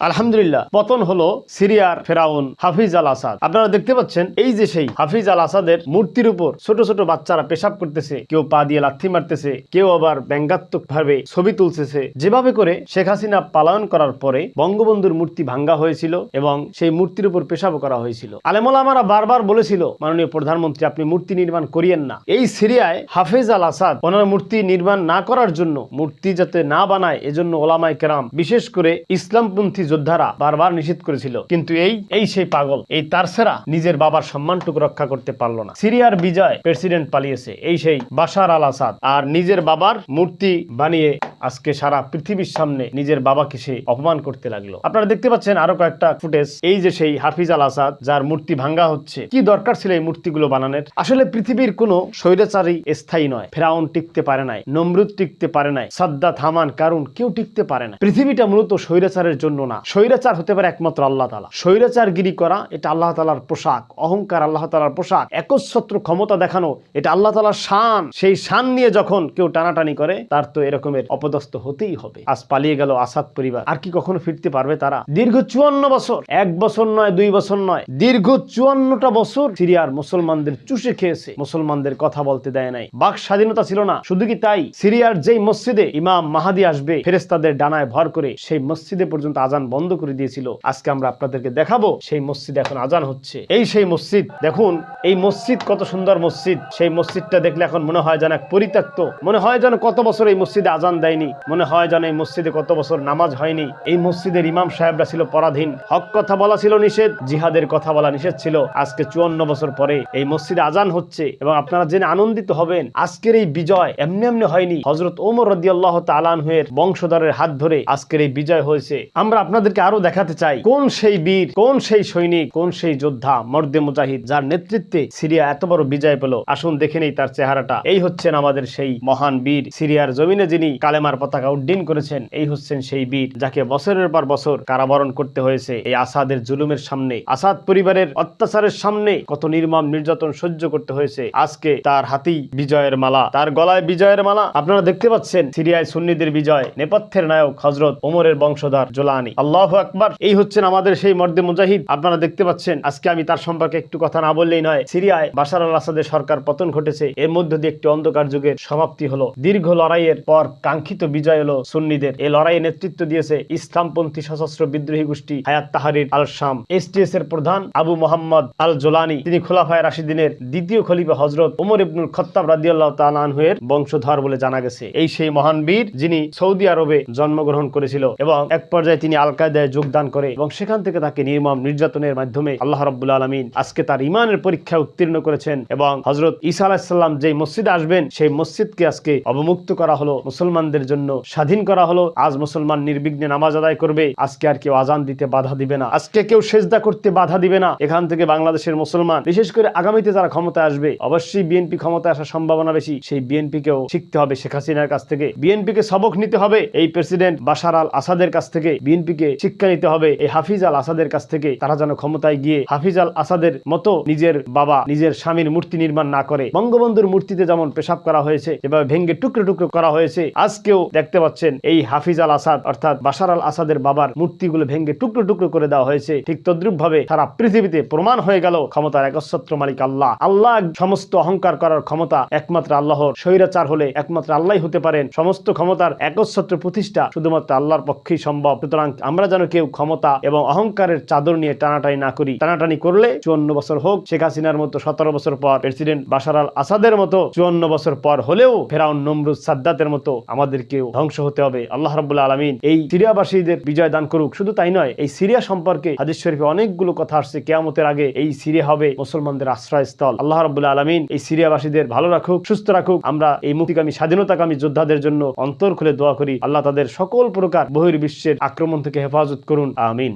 আলহামদুলিল্লাহ, পতন হলো সিরিয়ার ফেরাউন হাফিজ আল আসাদ। আপনারা দেখতে পাচ্ছেন, এই যে সেই হাফিজ আল আসাদের মূর্তির উপর ছোট ছোট বাচ্চারা পেশাব করতেছে, কেউ পা দিয়ে লাথি মারতেছে, কেউ আবার ব্যঙ্গাত্মক ভাবে ছবি তুলতেছে। যেভাবে করে শেখ হাসিনা পালায়ন করার পরে বঙ্গবন্ধুর মূর্তি ভাঙ্গা হয়েছিল এবং সেই মূর্তির উপর পেশাব করা হয়েছিল। আলেমোলামারা বারবার বলেছিল, মাননীয় প্রধানমন্ত্রী, আপনি মূর্তি নির্মাণ করিয়েন না। এই সিরিয়ায় হাফেজ আল আসাদ ওনার মূর্তি নির্মাণ না করার জন্য, মূর্তি যাতে না বানায়, এজন্য ওলামাই কেরাম বিশেষ করে ইসলামপন্থী যোদ্ধারা বারবার নিষেধ করেছিল। কিন্তু এই এই সেই পাগল, এই তারসেরা নিজের বাবার সম্মানটুকু রক্ষা করতে পারল না। সিরিয়ার বিজয় প্রেসিডেন্ট পালিয়েছে, এই সেই বাশার আল আসাদ। আর নিজের বাবার মূর্তি বানিয়ে আজকে সারা পৃথিবীর সামনে নিজের বাবাকে সে অপমান করতে লাগল। আপনারা দেখতে পাচ্ছেন আরও কয়েকটা ফুটেজ। এই যে সেই হাফিজ আল আসাদ, যার মূর্তি ভাঙ্গা হচ্ছে, কি দরকার ছিল এই মূর্তিগুলো বানানোর? আসলে পৃথিবীর কোনো স্বৈরাচারী স্থায়ী নয়। ফেরাউন টিকতে পারে নাই, নমরুদ টিকতে পারে নাই, সাদ্দাত, হামান কারণ কেউ টিকতে পারে না পৃথিবীটা মূলত স্বৈরাচারের জন্য না স্বৈরাচার হতে পারে একমাত্র আল্লাহ তালা স্বৈরাচার গিরি করা, এটা আল্লাহ তালার পোশাক। অহংকার আল্লাহ তালার পোশাক। একচ্ছত্র ক্ষমতা দেখানো, এটা আল্লাহ তালার শান। সেই শান নিয়ে যখন কেউ টানাটানি করে, তার তো এরকমের অপদস্থ হতেই হবে। আজ পালিয়ে গেল আসাদ পরিবার। আর কি কখনো ফিরতে পারবে তারা? দীর্ঘ চুয়ান্ন বছর, এক বছর নয়, দুই বছর নয়, দীর্ঘ চুয়ান্নটা বছর সিরিয়ার মুসলমানদের চুষে খেয়েছে। মুসলমানদের কথা বলতে দেয় নাই। বাক স্বাধীনতা ছিল না, শুধু কি তাই? সিরিয়ার যেই মসজিদে ইমাম মাহাদি আসবে ফেরেস্তাদের ডানায় ভর করে, সেই মসজিদে পর্যন্ত আজান বন্ধ করে দিয়েছিল। আজকে আমরা আপনাদেরকে দেখাবো সেই মসজিদে এখন আজান হচ্ছে। এই সেই মসজিদ, দেখুন, এই মসজিদ কত সুন্দর মসজিদ। সেই মসজিদটা দেখলে এখন মনে হয় যেন এক পরিত্যক্ত। মনে হয় যেন কত বছর এই মসজিদে আজান দেয়নি। মনে হয় যেন এই মসজিদে কত বছর নামাজ হয়নি। এই মসজিদের ইমাম সাহেবরা ছিল পরাধীন। হক কথা বলা ছিল নিষেধ, জিহাদের কথা বলা নিষেধ ছিল। আজকে চুয়ান্ন বছর পরে এই মসজিদে আজান হচ্ছে এবং আপনারা জেনে আনন্দিত হবেন, আজকের এই বিজয় এমনি এমনি হয়নি। হজরত ওমর রদি আল্লাহ তালানহের বংশধরের হাত ধরে আজকের এই বিজয় হয়েছে। আমরা আপনাদেরকে আরও দেখাতে চাই, কোন সেই বীর, কোন সেই সৈনিক, কোন সেই যোদ্ধা, মর্দে মুজাহিদ, যার নেতৃত্বে সিরিয়া এত বড় বিজয় পেল। আসুন দেখে নেই তার চেহারাটা। এই হচ্ছেন আমাদের সেই মহান বীর। সিরিয়ার জমিনে যিনি কালেমার পতাকা উড্ডীন করেছেন, এই হচ্ছেন সেই বীর, যাকে বছরের পর বছর কারাবরণ করতে হয়েছে এই আসাদের জুলুমের সামনে। আসাদ পরিবারের অত্যাচারের সামনে কত নির্মম, নির্যাতন সহ্য করতে হয়েছে। আজকে তার হাতেই বিজয়ের মালা, তার গলায় বিজয়ের মালা। আপনারা দেখতে পাচ্ছেন সিরিয়ায় সুন্নিদের বিজয়, নেপথ্যের নায়ক হজরত ওমরের বংশধর জোলানি। আল্লাহ আকবার। এই হচ্ছেন আমাদের সেই মর্দে মুজাহিদ। আপনারা দেখতে পাচ্ছেন, আজকে আমি তার সম্পর্কে একটু কথা না বললেই নয়, সিরিয়ায় বাশার আল আসাদের সরকার পতন ঘটেছে। এর মধ্য দিয়ে একটি অন্ধকার যুগের সমাপ্তি হলো। দীর্ঘ লড়াইয়ের পর কাঙ্ক্ষিত বিজয় হলো সুন্নিদের। এই লড়াইয়ে নেতৃত্ব দিয়েছে ইসলামপন্থী সশস্ত্র বিদ্রোহী গোষ্ঠী হায়াত তাহারির আল শাম এসটিএস এর প্রধান আবু মোহাম্মদ আল জোলানি তিনি খোলাফায় রাশিদিনের দ্বিতীয় খলিফা হজরত ওমর ইবনুল খত্তাব রাদিয়াল্লাহ তালানহের বংশধর বলে জানা গেছে। এই সেই মহান বীর, যিনি সৌদি আরবে জন্মগ্রহণ করেছিল এবং এক পর্যায়ে তিনি আল কায়দায় যোগদান করে এবং সেখান থেকে তাকে নির্মম নির্যাতনের মাধ্যমে আল্লাহ রব্বুল আলমিন আজকে তার ইমানের পরীক্ষা উত্তীর্ণ করেছেন এবং হজরত ঈসা আলাহিসাল্লাম যে মসজিদে আসবেন, সেই মসজিদকে আজকে অবমুক্ত করা হলো, মুসলমানদের জন্য স্বাধীন করা হলো। আজ মুসলমান নির্বিঘ্নে নামাজ আদায় করবে, আজকে আর কেউ আজান দিতে বাধা দিবে না। আজকে কেউ সেজদা করতে বাধা দিবে না। এখান থেকে বাংলাদেশের মুসলমান, বিশেষ করে আগামীতে যারা ক্ষমতায় আসবে, অবশ্যই বিএনপি ক্ষমতায় আসার সম্ভাবনা বেশি। সেই বিএনপি কেও শিখতে হবে শেখ হাসিনার কাছ থেকে। বিএনপি কে সবক নিতে হবে। এই প্রেসিডেন্ট বাশার আল আসাদের কাছ থেকে বিএনপি কে শিক্ষা নিতে হবে। এই হাফিজ আল আসাদের কাছ থেকে তারা যেন ক্ষমতায় গিয়ে হাফিজ আল আসাদের মতো নিজের বাবা, নিজের স্বামীর মূর্তি নির্মাণ না করে। বঙ্গবন্ধুর মূর্তিতে যেমন পেশাব করা হয়েছে, এভাবে ভেঙ্গে টুকরো টুকরো করা হয়েছে। আজকেও দেখতে পাচ্ছেন এই হাফিজ আল আসাদ অর্থাৎ বাশার আল আসাদের বাবার মূর্তিগুলো ভেঙ্গে টুকরো টুকরো করে দেওয়া হয়েছে। ঠিক তদ্রুপ ভাবে সারা পৃথিবীতে প্রমাণ হয়ে গেল ক্ষমতার একচ্ছত্র মালিক আল্লাহ। আল্লাহ সমস্ত অহংকার করার ক্ষমতা একমাত্র আল্লাহর। স্বৈরাচার হলে একমাত্র আল্লাহ হতে পারেন। সমস্ত ক্ষমতার একচ্ছত্র প্রতিষ্ঠা শুধুমাত্র আল্লাহর পক্ষেই সম্ভব। সুতরাং আমরা যেন কেউ ক্ষমতা এবং অহংকারের চাদর নিয়ে টানাটানি না করি। টানাটানি করলে চুয়ান্ন বছর হোক, শেখ হাসিনার মতো সতেরো বছর পর, প্রেসিডেন্ট বাশার আল আসাদের মতো চুয়ান্ন বছর পর হলেও ফেরাউন নমরুদ সাদ্দাতের মতো আমাদেরকেও ধ্বংস হতে হবে। আল্লাহ রাবুল্লাহ আলমিন এই সিরিয়াবাসীদের বিজয় দান করুক। শুধু তাই নয়, এই সিরিয়া সম্পর্কে হাদিস শরীফে অনেকগুলো কথা আসছে। কেয়ামতের আগে এই সিরিয়া হবে মুসলমানদের আশ্রয়স্থল। আল্লাহ রাবুল্লাহ আলমিন এই সিরিয়াবাসীদের ভালো রাখুক, সুস্থ রাখুক। আমরা এই মুক্তিকামী, স্বাধীনতাকামী যোদ্ধাদের জন্য অন্তর খুলে দোয়া করি। আল্লাহ তাদের সকল প্রকার বহির্বিশ্বের আক্রমণ থেকে হেফাজত করুন আমিন।